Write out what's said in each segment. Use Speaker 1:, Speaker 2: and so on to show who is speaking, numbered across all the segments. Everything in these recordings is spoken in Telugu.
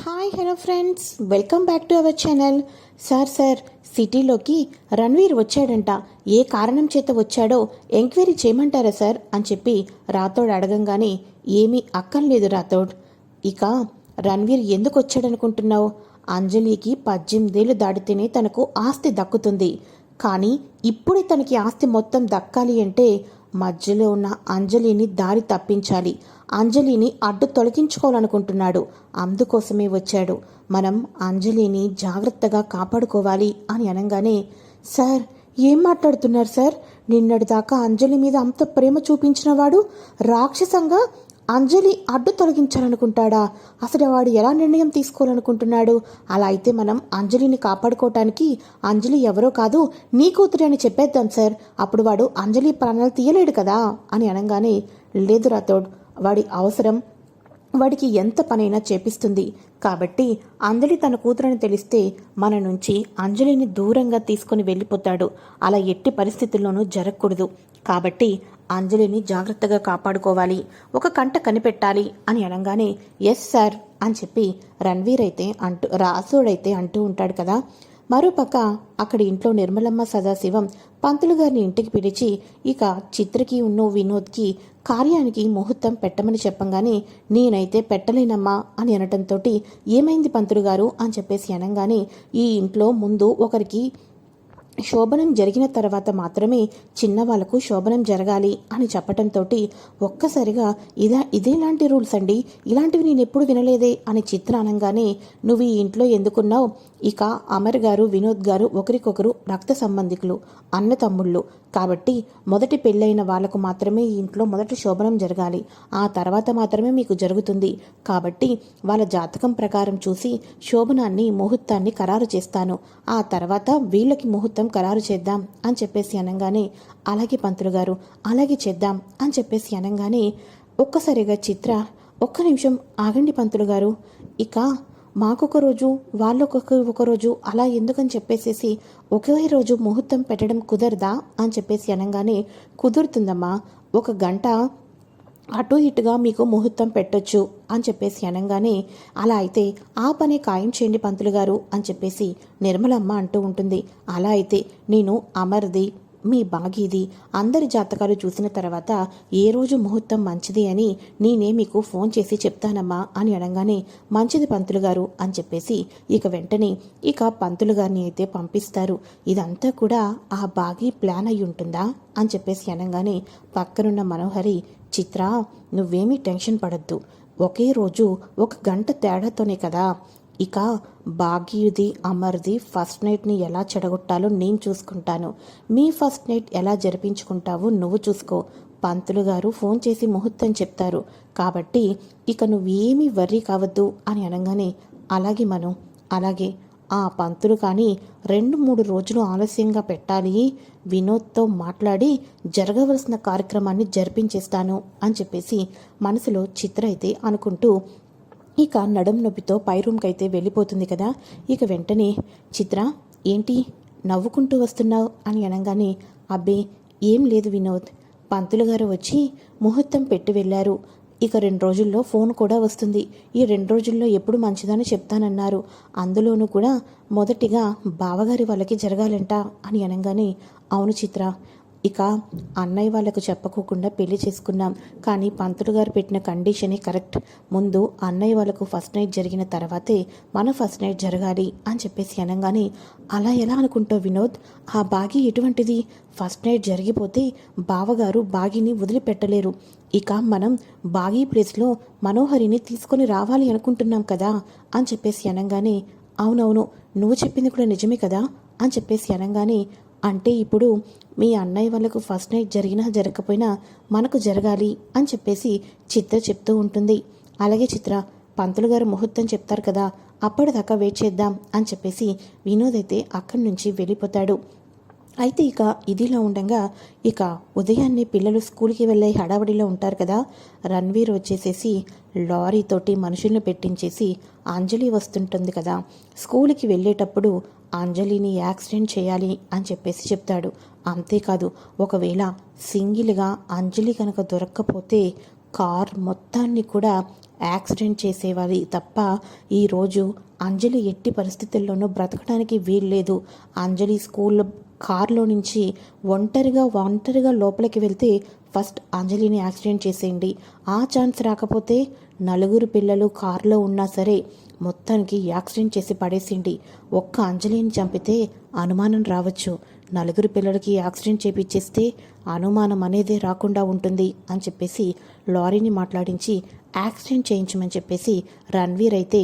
Speaker 1: Hi hello friends. Welcome back to our channel. Sir sir సిటీలోకి Ranveer వచ్చాడంట. ఏ కారణం చేత వచ్చాడో ఎంక్వైరీ చేయమంటారా సార్? అని చెప్పి రాథోడ్ అడగంగానే ఏమీ అక్కర్లేదు రాథోడ్. ఇక రణ్వీర్ ఎందుకు వచ్చాడనుకుంటున్నావు? అంజలికి పద్దెనిమిదేళ్ళు దాటితేనే తనకు ఆస్తి దక్కుతుంది. కానీ ఇప్పుడే తనకి ఆస్తి మొత్తం దక్కాలి అంటే మధ్యలో ఉన్న అంజలిని దారి తప్పించాలి. అంజలిని అడ్డు తొలగించుకోవాలనుకుంటున్నాడు. అందుకోసమే వచ్చాడు. మనం అంజలిని జాగ్రత్తగా కాపాడుకోవాలి అని అనగానే సార్ ఏం మాట్లాడుతున్నారు సార్? నిన్నటిదాకా అంజలి మీద అంత ప్రేమ చూపించినవాడు రాక్షసంగా అంజలి అడ్డు తొలగించాలనుకుంటాడా? అసలు వాడు ఎలా నిర్ణయం తీసుకోవాలనుకుంటున్నాడు? అలా అయితే మనం అంజలిని కాపాడుకోవటానికి అంజలి ఎవరో కాదు నీ కూతురు అని చెప్పేద్దాం సార్. అప్పుడు వాడు అంజలి ప్రాణాలు తీయలేడు కదా? అని అనగానే లేదు రాథోడ్ వాడి అవసరం వాడికి ఎంత పనైనా చేపిస్తుంది. కాబట్టి అంజలి తన కూతురని తెలిస్తే మన నుంచి అంజలిని దూరంగా తీసుకుని వెళ్ళిపోతాడు. అలా ఎట్టి పరిస్థితుల్లోనూ జరగకూడదు. కాబట్టి అంజలిని జాగ్రత్తగా కాపాడుకోవాలి. ఒక కంట కనిపెట్టాలి అని అనగానే ఎస్ సార్ అని చెప్పి రణ్వీర్ అయితే అంటూ రాసోడైతే అంటూ ఉంటాడు కదా. మరోపక్క అక్కడ ఇంట్లో నిర్మలమ్మ సదాశివం పంతులు గారిని ఇంటికి పిలిచి ఇక చిత్రకి ఉన్నో వినోద్కి కార్యానికి ముహూర్తం పెట్టమని చెప్పంగానే నేనైతే పెట్టలేనమ్మా అని అనటంతో ఏమైంది పంతులు గారు అని చెప్పేసి అనగానే ఈ ఇంట్లో ముందు ఒకరికి శోభనం జరిగిన తర్వాత మాత్రమే చిన్నవాళ్ళకు శోభనం జరగాలి అని చెప్పటంతో ఒక్కసారిగా ఇదా ఇదేలాంటి రూల్స్ అండి ఇలాంటివి నేను ఎప్పుడు వినలేదే అని చిత్ర అనగానే నువ్వు ఈ ఇంట్లో ఎందుకున్నావు? ఇక అమర్ గారు వినోద్ గారు ఒకరికొకరు రక్త సంబంధికులు అన్న తమ్ముళ్ళు. కాబట్టి మొదటి పెళ్ళైన వాళ్ళకు మాత్రమే ఈ ఇంట్లో మొదటి శోభనం జరగాలి. ఆ తర్వాత మాత్రమే మీకు జరుగుతుంది. కాబట్టి వాళ్ళ జాతకం ప్రకారం చూసి శోభనాన్ని ముహూర్తాన్ని ఖరారు చేస్తాను. ఆ తర్వాత వీళ్ళకి ముహూర్తం ఖరారు చేద్దాం అని చెప్పేసి అనగానే అలాగే పంతులు గారు అలాగే చేద్దాం అని చెప్పేసి అనగానే ఒక్కసారిగా చిత్ర ఒక్క నిమిషం ఆగండి పంతులు గారు. ఇక మాకొక రోజు వాళ్ళొక ఒక రోజు అలా ఎందుకని చెప్పేసేసి ఒకే రోజు ముహూర్తం పెట్టడం కుదరదా అని చెప్పేసి అనగానే కుదురుతుందమ్మా ఒక గంట అటు ఇటుగా మీకు ముహూర్తం పెట్టొచ్చు అని చెప్పేసి అనగానే అలా అయితే ఆ పని ఖాయం చేయండి పంతులు గారు అని చెప్పేసి నిర్మలమ్మ అంటూ ఉంటుంది. అలా అయితే నేను అమర్ది మీ బాగీది. అందరి జాతకాలు చూసిన తర్వాత ఏ రోజు ముహూర్తం మంచిది అని నేనే మీకు ఫోన్ చేసి చెప్తానమ్మా అని అనగానే మంచిది పంతులు గారు అని చెప్పేసి ఇక వెంటనే ఇక పంతులు గారిని అయితే పంపిస్తారు. ఇదంతా కూడా ఆ బాగీ ప్లాన్ అయి ఉంటుందా అని చెప్పేసి అనగానే పక్కనున్న మనోహరి చిత్ర నువ్వేమీ టెన్షన్ పడద్దు. ఒకే రోజు ఒక గంట తేడాతోనే కదా ఇక భాగ్యుది అమర్ది ఫస్ట్ నైట్ని ఎలా చెడగొట్టాలో నేను చూసుకుంటాను. మీ ఫస్ట్ నైట్ ఎలా జరిపించుకుంటావో నువ్వు చూసుకో. పంతులు గారు ఫోన్ చేసి ముహూర్తం చెప్తారు. కాబట్టి ఇక నువ్వేమీ వర్రీ కావద్దు అని అనగానే అలాగే మనం అలాగే. ఆ పంతులు కానీ రెండు మూడు రోజులు ఆలస్యంగా పెట్టాలి వినోద్తో మాట్లాడి జరగవలసిన కార్యక్రమాన్ని జరిపించేస్తాను అని చెప్పేసి మనసులో చిత్ర అయితే అనుకుంటూ ఇక నడుం నొప్పితో పై రూమ్కి అయితే వెళ్ళిపోతుంది కదా. ఇక వెంటనే చిత్ర ఏంటి? నవ్వుకుంటూ వస్తున్నావు అని అనగానే అబ్బే ఏం లేదు వినోద్. పంతులు గారు వచ్చి ముహూర్తం పెట్టి వెళ్ళారు. ఇక రెండు రోజుల్లో ఫోన్ కూడా వస్తుంది. ఈ రెండు రోజుల్లో ఎప్పుడు మంచిదని చెప్తానన్నారు. అందులోనూ కూడా మొదటిగా బావగారి వాళ్ళకి జరగాలంట అని అనగానే అవును చిత్ర ఇక అన్నయ్య వాళ్ళకు చెప్పకోకుండా పెళ్ళి చేసుకున్నాం. కానీ పంతులు గారు పెట్టిన కండిషనే కరెక్ట్. ముందు అన్నయ్య వాళ్ళకు ఫస్ట్ నైట్ జరిగిన తర్వాతే మన ఫస్ట్ నైట్ జరగాలి అని చెప్పేసి అనగానే అలా ఎలా అనుకుంటావు వినోద్? ఆ బాగి ఎటువంటిది? ఫస్ట్ నైట్ జరిగిపోతే బావగారు బాగిని వదిలిపెట్టలేరు. ఇక మనం బాగీ ప్లేస్లో మనోహరిని తీసుకొని రావాలి అనుకుంటున్నాం కదా? అని చెప్పేసి అనగానే అవునవును నువ్వు చెప్పింది కూడా నిజమే కదా? అని చెప్పేసి అనగానే అంటే ఇప్పుడు మీ అన్నయ్య వాళ్ళకు ఫస్ట్ నైట్ జరిగినా జరగకపోయినా మనకు జరగాలి అని చెప్పేసి చిత్ర చెప్తూ ఉంటుంది. అలాగే చిత్ర పంతులు గారు ముహూర్తం చెప్తారు కదా అప్పటిదాకా వెయిట్ చేద్దాం అని చెప్పేసి వినోద్ అయితే అక్కడి నుంచి వెళ్ళిపోతాడు. అయితే ఇక ఇదిలా ఉండగా ఇక ఉదయాన్నే పిల్లలు స్కూల్కి వెళ్ళే హడావడిలో ఉంటారు కదా రణ్వీర్ వచ్చేసేసి లారీతోటి మనుషులను పెట్టించేసి అంజలి వస్తుంటుంది కదా. స్కూల్కి వెళ్ళేటప్పుడు అంజలిని యాక్సిడెంట్ చేయాలి అని చెప్పేసి చెప్తాడు. అంతేకాదు ఒకవేళ సింగిల్గా అంజలి కనుక దొరక్కపోతే కార్ మొత్తాన్ని కూడా యాక్సిడెంట్ చేసేవారి తప్ప ఈరోజు అంజలి ఎట్టి పరిస్థితుల్లోనూ బ్రతకడానికి వీల్లేదు. అంజలి స్కూల్ కారులో నుంచి ఒంటరిగా ఒంటరిగా లోపలికి వెళ్తే ఫస్ట్ అంజలిని యాక్సిడెంట్ చేసేయండి. ఆ ఛాన్స్ రాకపోతే నలుగురు పిల్లలు కారులో ఉన్నా సరే మొత్తానికి యాక్సిడెంట్ చేసి పడేసిండి ఒక్క అంజలిని చంపితే అనుమానం రావచ్చు. నలుగురు పిల్లలకి యాక్సిడెంట్ చేపించేస్తే అనుమానం అనేదే రాకుండా ఉంటుంది అని చెప్పేసి లారీని మాట్లాడించి యాక్సిడెంట్ చేయించమని చెప్పేసి రణ్వీర్ అయితే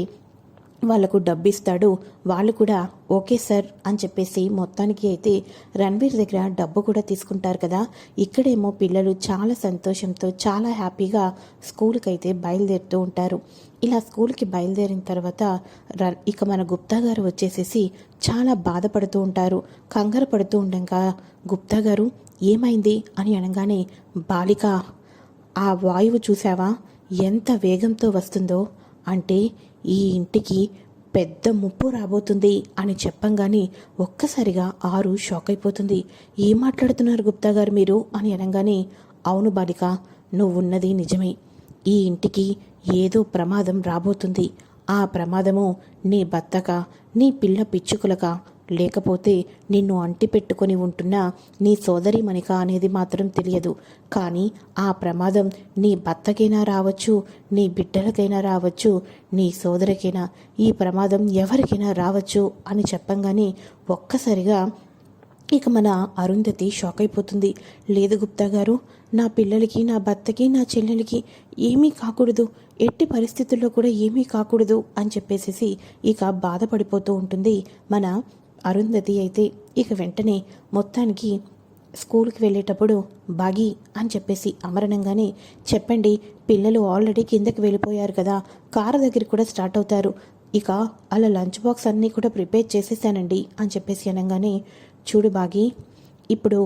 Speaker 1: వాళ్ళకు డబ్బు ఇస్తాడు వాళ్ళు కూడా ఓకే సార్ అని చెప్పేసి మొత్తానికి అయితే రణ్వీర్ దగ్గర డబ్బు కూడా తీసుకుంటారు కదా. ఇక్కడేమో పిల్లలు చాలా సంతోషంతో చాలా హ్యాపీగా స్కూల్కి అయితే బయలుదేరుతూ ఉంటారు. ఇలా స్కూల్కి బయలుదేరిన తర్వాత రన్ ఇక మన గుప్తా గారు వచ్చేసేసి చాలా బాధపడుతూ ఉంటారు. కంగారు పడుతూ ఉండగా గుప్తా గారు ఏమైంది? అని అనగానే బాలిక ఆ వాయువు చూసావా ఎంత వేగంతో వస్తుందో అంటే ఈ ఇంటికి పెద్ద ముప్పు రాబోతుంది అని చెప్పంగానే ఒక్కసారిగా ఆరు షాక్ అయిపోతుంది. ఏం మాట్లాడుతున్నారు గుప్తా గారు మీరు? అని అనగానే అవును బాలిక నువ్వున్నది నిజమే. ఈ ఇంటికి ఏదో ప్రమాదం రాబోతుంది. ఆ ప్రమాదము నీ భర్తక నీ పిల్ల పిచ్చుకులక లేకపోతే నిన్ను అంటిపెట్టుకొని ఉంటున్న నీ సోదరి మనిక అనేది మాత్రం తెలియదు. కానీ ఆ ప్రమాదం నీ భర్తకైనా రావచ్చు నీ బిడ్డలకైనా రావచ్చు నీ సోదరికైనా ఈ ప్రమాదం ఎవరికైనా రావచ్చు అని చెప్పంగానే ఒక్కసారిగా ఇక మన అరుంధతి షాక్ అయిపోతుంది. లేదు గుప్తా గారు నా పిల్లలకి నా భర్తకి నా చెల్లెలకి ఏమీ కాకూడదు. ఎట్టి పరిస్థితుల్లో కూడా ఏమీ కాకూడదు అని చెప్పేసేసి ఇక బాధపడిపోతూ ఉంటుంది మన అరుంధతి అయితే ఇక వెంటనే మొత్తానికి స్కూల్కి వెళ్ళేటప్పుడు బాగి అని చెప్పేసి అమరణంగానే చెప్పండి పిల్లలు ఆల్రెడీ కిందకి వెళ్ళిపోయారు కదా కారు దగ్గర కూడా స్టార్ట్ అవుతారు. ఇక అలా లంచ్ బాక్స్ అన్నీ కూడా ప్రిపేర్ చేసేసానండి అని చెప్పేసి అనగానే చూడు బాగి ఇప్పుడు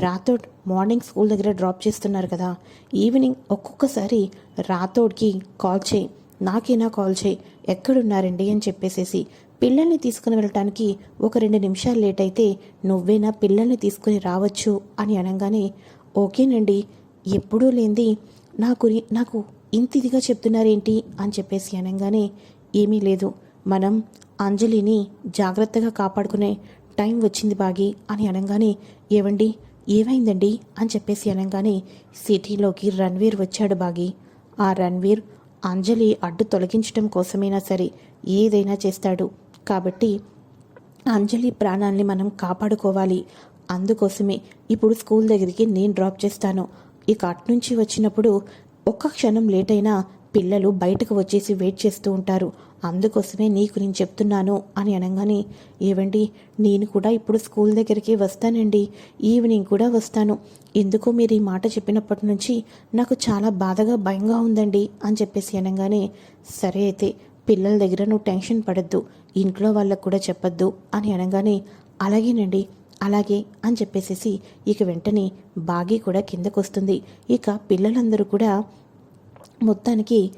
Speaker 1: రాథోడ్ మార్నింగ్ స్కూల్ దగ్గర డ్రాప్ చేస్తున్నారు కదా ఈవినింగ్ ఒక్కొక్కసారి రాథోడ్కి కాల్ చేయి నాకేనా కాల్ చేయి ఎక్కడున్నారండి అని చెప్పేసేసి పిల్లల్ని తీసుకుని వెళ్ళటానికి ఒక రెండు నిమిషాలు లేట్ అయితే నువ్వేనా పిల్లల్ని తీసుకుని రావచ్చు అని అనగానే ఓకేనండి ఎప్పుడూ లేంది నాకు నాకు ఇంత ఇదిగా చెప్తున్నారేంటి? అని చెప్పేసి అనగానే ఏమీ లేదు మనం అంజలిని జాగ్రత్తగా కాపాడుకునే టైం వచ్చింది బాగి అని అనగానే ఏవండి ఏమైందండి? అని చెప్పేసి అనగానే సిటీలోకి రణ్వీర్ వచ్చాడు బాగి ఆ రణ్వీర్ అంజలి అడ్డు తొలగించడం కోసమైనా సరే ఏదైనా చేస్తాడు. కాబట్టి అంజలి ప్రాణాల్ని మనం కాపాడుకోవాలి. అందుకోసమే ఇప్పుడు స్కూల్ దగ్గరికి నేను డ్రాప్ చేస్తాను. ఇక అట్నుంచి వచ్చినప్పుడు ఒక్క క్షణం లేట్ అయినా పిల్లలు బయటకు వచ్చేసి వెయిట్ చేస్తూ ఉంటారు. అందుకోసమే నీకు నేను చెప్తున్నాను అని అనగానే ఏవండి నేను కూడా ఇప్పుడు స్కూల్ దగ్గరికి వస్తానండి. ఈవినింగ్ కూడా వస్తాను. ఎందుకో మీరు ఈ మాట చెప్పినప్పటి నుంచి నాకు చాలా బాధగా భయంగా ఉందండి అని చెప్పేసి అనగానే సరే అయితే పిల్లల దగ్గర నువ్వు టెన్షన్ పడద్దు ఇంట్లో వాళ్ళకు కూడా చెప్పొద్దు అని అనగానే అలాగేనండి అలాగే అని చెప్పేసేసి ఇక వెంటనే బాగి కూడా కిందకు వస్తుంది ఇక పిల్లలందరూ కూడా మొత్తానికి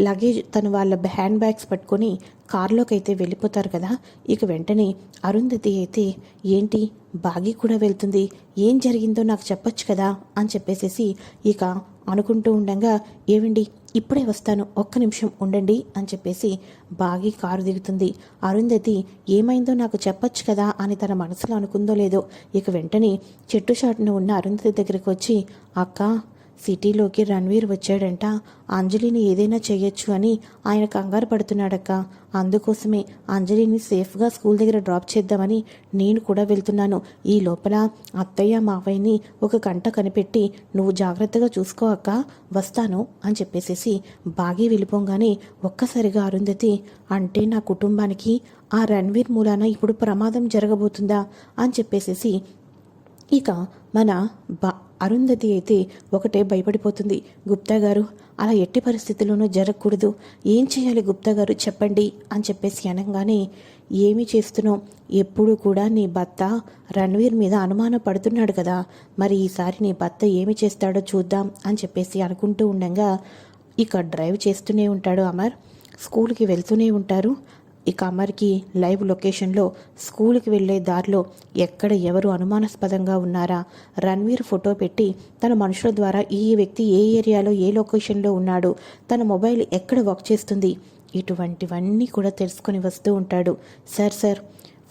Speaker 1: లగేజ్ తను వాళ్ళ హ్యాండ్ బ్యాగ్స్ పట్టుకొని కారులోకి అయితే వెళ్ళిపోతారు కదా ఇక వెంటనే అరుంధతి అయితే ఏంటి? బాగి కూడా వెళ్తుంది. ఏం జరిగిందో నాకు చెప్పొచ్చు కదా? అని చెప్పేసేసి ఇక అనుకుంటూ ఉండగా ఏవండి? ఇప్పుడే వస్తాను. ఒక్క నిమిషం ఉండండి. అని చెప్పేసి బాగి కారు దిగుతుంది. అరుంధతి ఏమైందో నాకు చెప్పొచ్చు కదా? అని తన మనసులో అనుకుందో లేదో ఇక వెంటనే చెట్టు చాటున ఉన్న అరుంధతి దగ్గరికి వచ్చి అక్క సిటీలోకి రణ్వీర్ వచ్చాడంట. అంజలిని ఏదైనా చేయొచ్చు అని ఆయన కంగారు పడుతున్నాడక్క. అందుకోసమే అంజలిని సేఫ్గా స్కూల్ దగ్గర డ్రాప్ చేద్దామని నేను కూడా వెళ్తున్నాను. ఈ లోపల అత్తయ్య మావయ్యని ఒక గంట కనిపెట్టి నువ్వు జాగ్రత్తగా చూసుకో అక్క వస్తాను అని చెప్పేసేసి బాగి వెళ్ళిపోగానే ఒక్కసారిగా అరుంధతి అంటే నా కుటుంబానికి ఆ రణ్వీర్ మూలాన ఇప్పుడు ప్రమాదం జరగబోతుందా? అని చెప్పేసేసి ఇక మన బా అరుంధతి అయితే ఒకటే భయపడిపోతుంది. గుప్తా గారు అలా ఎట్టి పరిస్థితుల్లోనూ జరగకూడదు. ఏం చేయాలి గుప్తా గారు? చెప్పండి అని చెప్పేసి అనగానే ఏమి చేస్తున్నావు? ఎప్పుడు కూడా నీ భర్త రణ్వీర్ మీద అనుమానం పడుతున్నాడు కదా. మరి ఈసారి నీ భర్త ఏమి చేస్తాడో చూద్దాం అని చెప్పేసి అనుకుంటూ ఉండగా ఇక డ్రైవ్ చేస్తూనే ఉంటాడు అమర్. స్కూల్కి వెళ్తూనే ఉంటారు. ఇక అమర్కి లైవ్ లొకేషన్లో స్కూల్కి వెళ్ళే దారిలో ఎక్కడ ఎవరు అనుమానాస్పదంగా ఉన్నారా? రణ్వీర్ ఫోటో పెట్టి తన మనుషుల ద్వారా ఈ వ్యక్తి ఏ ఏరియాలో ఏ లొకేషన్లో ఉన్నాడు? తన మొబైల్ ఎక్కడ వర్క్ చేస్తుంది? ఇటువంటివన్నీ కూడా తెలుసుకొని వస్తూ ఉంటాడు. సార్ సార్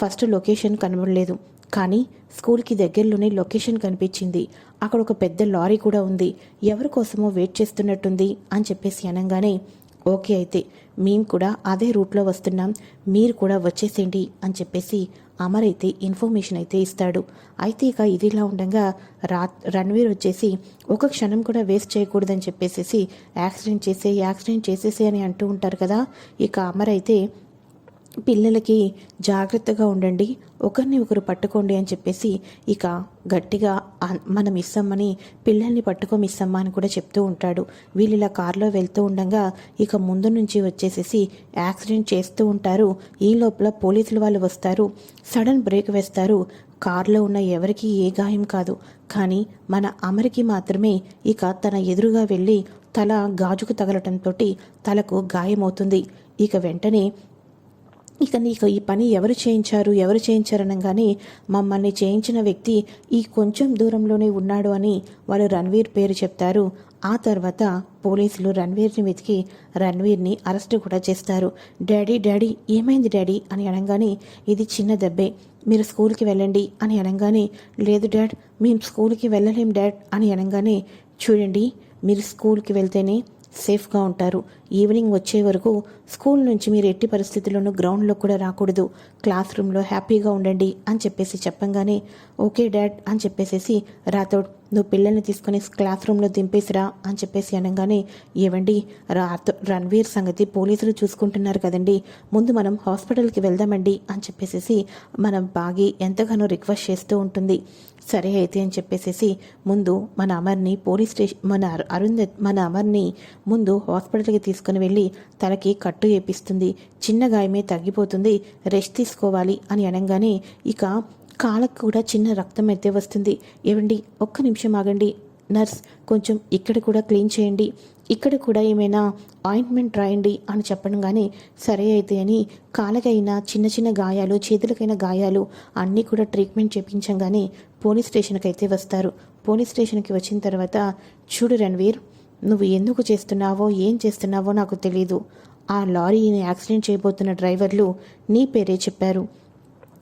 Speaker 1: ఫస్ట్ లొకేషన్ కనబడలేదు. కానీ స్కూల్కి దగ్గరలోనే లొకేషన్ కనిపించింది. అక్కడ ఒక పెద్ద లారీ కూడా ఉంది. ఎవరి కోసమో వెయిట్ చేస్తున్నట్టుంది అని చెప్పేసి అనగానే ఓకే అయితే మేము కూడా అదే రూట్లో వస్తున్నాం. మీరు కూడా వచ్చేసేయండి అని చెప్పేసి అమర్ అయితే ఇన్ఫర్మేషన్ అయితే ఇస్తాడు. అయితే ఇక ఇదిలా ఉండగా రా రణ్వీర్ వచ్చేసి ఒక క్షణం కూడా వేస్ట్ చేయకూడదని చెప్పేసేసి యాక్సిడెంట్ చేసే యాక్సిడెంట్ చేసేసే అని అంటూ ఉంటారు కదా. ఇక అమర్ అయితే పిల్లలకి జాగ్రత్తగా ఉండండి. ఒకరిని ఒకరు పట్టుకోండి అని చెప్పేసి ఇక గట్టిగా మనం మన పిల్లల్ని పట్టుకో మిస్సమ్మ అని కూడా చెప్తూ ఉంటాడు. వీళ్ళు ఇలా కారులో వెళ్తూ ఉండగా ఇక ముందు నుంచి వచ్చేసేసి యాక్సిడెంట్ చేస్తూ ఉంటారు. ఈ లోపల పోలీసులు వాళ్ళు వస్తారు. సడన్ బ్రేక్ వేస్తారు. కారులో ఉన్న ఎవరికి ఏ గాయం కాదు. కానీ మన అమరికి మాత్రమే ఇక తన ఎదురుగా వెళ్ళి తల గాజుకు తగలటంతో తలకు గాయమవుతుంది. ఇక వెంటనే ఇక నీకు ఈ పని ఎవరు చేయించారు? ఎవరు చేయించారనగానే మమ్మల్ని చేయించిన వ్యక్తి ఈ కొంచెం దూరంలోనే ఉన్నాడు అని వాళ్ళు రణ్వీర్ పేరు చెప్తారు. ఆ తర్వాత పోలీసులు రణ్వీర్ని వెతికి రణ్వీర్ని అరెస్ట్ కూడా చేస్తారు. డాడీ డాడీ ఏమైంది డాడీ? అని అనగానే ఇది చిన్న దెబ్బే. మీరు స్కూల్కి వెళ్ళండి అని అనగానే లేదు డాడ్ మేము స్కూల్కి వెళ్ళలేం డాడ్ అని అనగానే చూడండి మీరు స్కూల్కి వెళ్తేనే సేఫ్గా ఉంటారు. ఈవినింగ్ వచ్చే వరకు స్కూల్ నుంచి మీరు ఎట్టి పరిస్థితుల్లోనూ గ్రౌండ్లో కూడా రాకూడదు. క్లాస్ రూమ్లో హ్యాపీగా ఉండండి అని చెప్పేసి చెప్పంగానే ఓకే డాడ్ అని చెప్పేసేసి రాథోడ్ నువ్వు పిల్లల్ని తీసుకొని క్లాస్ రూమ్లో దింపేసిరా అని చెప్పేసి అనగానే ఏవండి రాతో రణ్వీర్ సంగతి పోలీసులు చూసుకుంటున్నారు కదండి ముందు మనం హాస్పిటల్కి వెళ్దామండి అని చెప్పేసేసి మన బాగి ఎంతగానో రిక్వెస్ట్ చేస్తూ ఉంటుంది. సరే అయితే అని చెప్పేసేసి ముందు మన అమర్ని పోలీస్ స్టేషన్ మన అరుంధ మన అమర్ని ముందు హాస్పిటల్కి తీసుకుని వెళ్ళి తలకి కట్టు వేపిస్తుంది. చిన్న గాయమే తగ్గిపోతుంది. రెస్ట్ తీసుకోవాలి అని అనగానే ఇక కాళ్ళకు కూడా చిన్న రక్తం అయితే వస్తుంది. ఏవండి? ఒక్క నిమిషం ఆగండి. నర్స్ కొంచెం ఇక్కడ కూడా క్లీన్ చేయండి. ఇక్కడ కూడా ఏమైనా ఆయింట్మెంట్ రాయండి అని చెప్పడంగానే సరే అయితే అని కాళ్ళకైనా చిన్న చిన్న గాయాలు చేతులకైన గాయాలు అన్నీ కూడా ట్రీట్మెంట్ చేపించంగానే పోలీస్ స్టేషన్కి అయితే వస్తారు. పోలీస్ స్టేషన్కి వచ్చిన తర్వాత చూడు రణ్వీర్ నువ్వు ఎందుకు చేస్తున్నావో ఏం చేస్తున్నావో నాకు తెలీదు. ఆ లారీని యాక్సిడెంట్ చేయబోతున్న డ్రైవర్లు నీ పేరే చెప్పారు.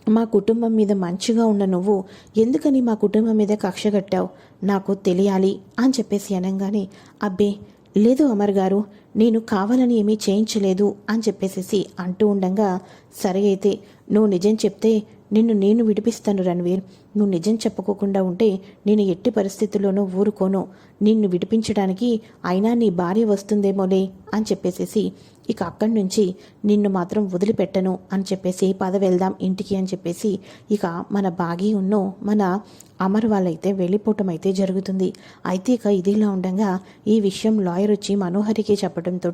Speaker 1: మా కుటుంబం మీద మంచిగా ఉన్న నువ్వు ఎందుకని మా కుటుంబం మీద కక్ష కట్టావు? నాకు తెలియాలి అని చెప్పేసి అనగానే అబ్బే లేదు అమర్ గారు నేను కావాలని ఏమీ చేయించలేదు అని చెప్పేసేసి అంటూ ఉండగా సరే అయితే నువ్వు నిజం చెప్తే నిన్ను నేను విడిపిస్తాను రణ్వీర్. నువ్వు నిజం చెప్పుకోకుండా ఉంటే నేను ఎట్టి పరిస్థితుల్లోనూ ఊరుకోను. నిన్ను విడిపించడానికి అయినా నీ భార్య వస్తుందేమోలే అని చెప్పేసేసి ఇక అక్కడి నుంచి నిన్ను మాత్రం వదిలిపెట్టను అని చెప్పేసి పద వెళ్దాం ఇంటికి అని చెప్పేసి ఇక మన బాగి ఉన్నో మన అమర్ వాళ్ళైతే వెళ్ళిపోవటం అయితే జరుగుతుంది. అయితే ఇక ఇదిలా ఉండగా ఈ విషయం లాయర్ వచ్చి మనోహరికి చెప్పడంతో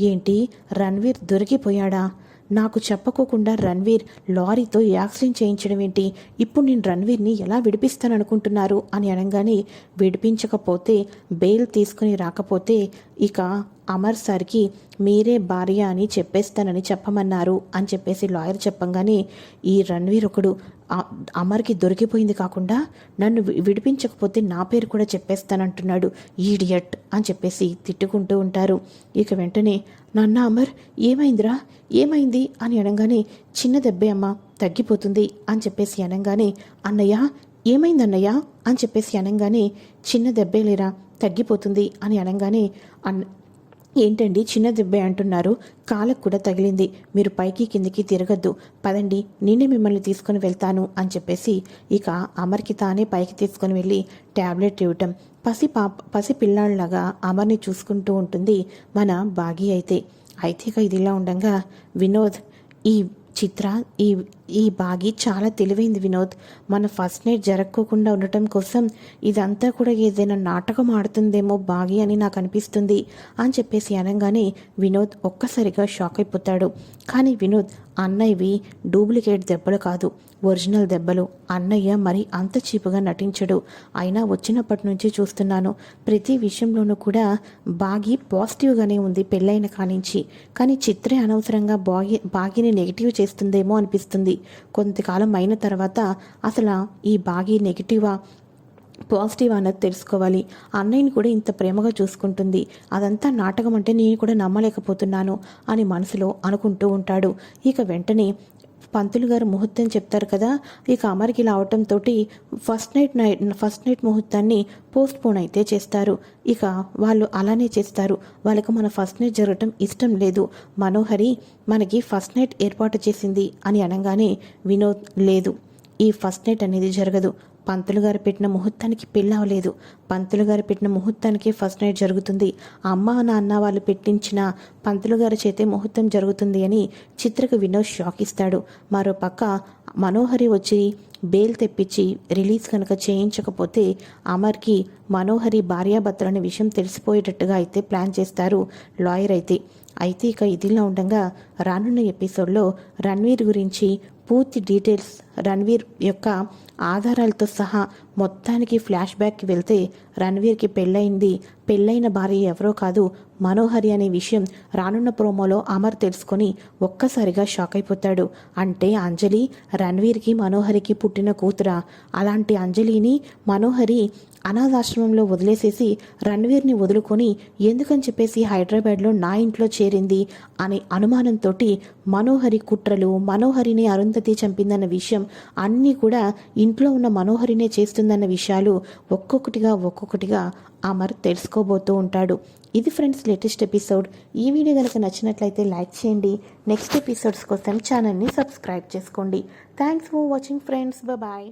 Speaker 1: ఏంటి రణ్వీర్ దొరికిపోయాడా? నాకు చెప్పకోకుండా రణ్వీర్ లారీతో యాక్సిడెంట్ చేయించడం ఏంటి? ఇప్పుడు నేను రణ్వీర్ని ఎలా విడిపిస్తాననుకుంటున్నారు? అని అనగానే విడిపించకపోతే బెయిల్ తీసుకుని రాకపోతే ఇక అమర్ సార్కి మీరే భార్య అని చెప్పేస్తానని చెప్పమన్నారు అని చెప్పేసి లాయర్ చెప్పంగానే ఈ రణ్వీర్ ఒకడు అమర్కి దొరికిపోయింది కాకుండా నన్ను వి- విడిపించకపోతే నా పేరు కూడా చెప్పేస్తానంటున్నాడు ఈడియట్ అని చెప్పేసి తిట్టుకుంటూ ఉంటారు. ఇక వెంటనే నాన్న అమర్ ఏమైందిరా? ఏమైంది? అని అనగానే చిన్న దెబ్బే అమ్మ తగ్గిపోతుంది అని చెప్పేసి అనగానే అన్నయ్య ఏమైందన్నయ్య? అని చెప్పేసి అనగానే చిన్న దెబ్బే లేరా తగ్గిపోతుంది అని అనగానే అన్ ఏంటండి చిన్న దెబ్బే అంటున్నారు? కాలకు కూడా తగిలింది. మీరు పైకి కిందికి తిరగద్దు. పదండి నేనే మిమ్మల్ని తీసుకొని వెళ్తాను అని చెప్పేసి ఇక అమర్కి తానే పైకి తీసుకొని వెళ్ళి ట్యాబ్లెట్ ఇవ్వటం. పసి పాప పసి పిల్లాళ్ళలాగా అమర్ని చూసుకుంటూ ఉంటుంది మన బాగి అయితే. అయితే ఇక ఇదిలా ఉండగా వినోద్ ఈ చిత్ర ఈ ఈ బాగి చాలా తెలివైంది వినోద్. మన ఫస్ట్ నైట్ జరక్కోకుండా ఉండటం కోసం ఇదంతా కూడా ఏదైనా నాటకం ఆడుతుందేమో బాగి అని నాకు అనిపిస్తుంది అని చెప్పేసి అనగానే వినోద్ ఒక్కసారిగా షాక్ అయిపోతాడు. కానీ వినోద్ అన్నయ్యవి డూప్లికేట్ దెబ్బలు కాదు. ఒరిజినల్ దెబ్బలు. అన్నయ్య మరి అంత చీపుగా నటించడు. అయినా వచ్చినప్పటి నుంచి చూస్తున్నాను. ప్రతి విషయంలోనూ కూడా బాగి పాజిటివ్గానే ఉంది పెళ్ళైన కానించి. కానీ చిత్రే అనవసరంగా బాగి బాగిని నెగిటివ్ చేస్తుందేమో అనిపిస్తుంది. కొంతకాలం అయిన తర్వాత అసలు ఈ బాగి నెగిటివా పాజిటివ్ అన్నది తెలుసుకోవాలి. అన్నయ్యని కూడా ఇంత ప్రేమగా చూసుకుంటుంది. అదంతా నాటకం అంటే నేను కూడా నమ్మలేకపోతున్నాను అని మనసులో అనుకుంటూ ఉంటాడు. ఇక వెంటనే పంతులు గారు ముహూర్తం చెప్తారు కదా ఇక అమర్కి రావటంతో first night night first night ముహూర్తాన్ని postpone అయితే చేస్తారు. ఇక వాళ్ళు అలానే చేస్తారు. వాళ్ళకు మన ఫస్ట్ నైట్ జరగటం ఇష్టం లేదు. మనోహరి మనకి ఫస్ట్ నైట్ ఏర్పాటు చేసింది అని అనగానే వినోద్ లేదు. ఈ ఫస్ట్ నైట్ అనేది జరగదు. పంతులు గారు పెట్టిన ముహూర్తానికి పెళ్ళి అవ్వలేదు పంతులు గారు పెట్టిన ముహూర్తానికి ఫస్ట్ నైట్ జరుగుతుంది. అమ్మ నాన్న వాళ్ళు పెట్టించిన పంతులు గారి చేతే ముహూర్తం జరుగుతుంది అని చిత్రకు వినోద్ షాక్ ఇస్తాడు. మరో పక్క మనోహరి వచ్చి బెయిల్ తెప్పించి రిలీజ్ కనుక చేయించకపోతే అమర్కి మనోహరి భార్యాభర్తలనే విషయం తెలిసిపోయేటట్టుగా అయితే ప్లాన్ చేస్తారు లాయర్ అయితే. అయితే ఇక ఇదిలా ఉండగా రానున్న ఎపిసోడ్లో రణ్వీర్ గురించి పూర్తి డీటెయిల్స్ రణ్వీర్ యొక్క ఆధారాలతో సహా మొత్తానికి ఫ్లాష్ బ్యాక్కి వెళ్తే రణ్వీర్కి పెళ్ళయింది. పెళ్ళైన భార్య ఎవరో కాదు మనోహరి అనే విషయం రానున్న ప్రోమోలో అమర్ తెలుసుకొని ఒక్కసారిగా షాక్ అయిపోతాడు. అంటే అంజలి రణ్వీర్కి మనోహరికి పుట్టిన కూతురా. అలాంటి అంజలిని మనోహరి అనాథాశ్రమంలో వదిలేసేసి రణ్వీర్ని వదులుకొని ఎందుకని చెప్పేసి హైదరాబాద్లో నా ఇంట్లో చేరింది అనే అనుమానంతో మనోహరి కుట్రలు మనోహరిని అరుంధతి చంపిందన్న విషయం అన్నీ కూడా ఇంట్లో ఉన్న మనోహరినే చేస్తుందన్న విషయాలు ఒక్కొక్కటిగా ఒక్కొక్కటిగా అమర్ తెలుసుకోబోతూ ఉంటాడు. ఇది ఫ్రెండ్స్ లేటెస్ట్ ఎపిసోడ్. ఈ వీడియో కనుక నచ్చినట్లయితే లైక్ చేయండి. నెక్స్ట్ ఎపిసోడ్స్ కోసం ఛానల్ని సబ్స్క్రైబ్ చేసుకోండి. Thanks for watching friends. Bye.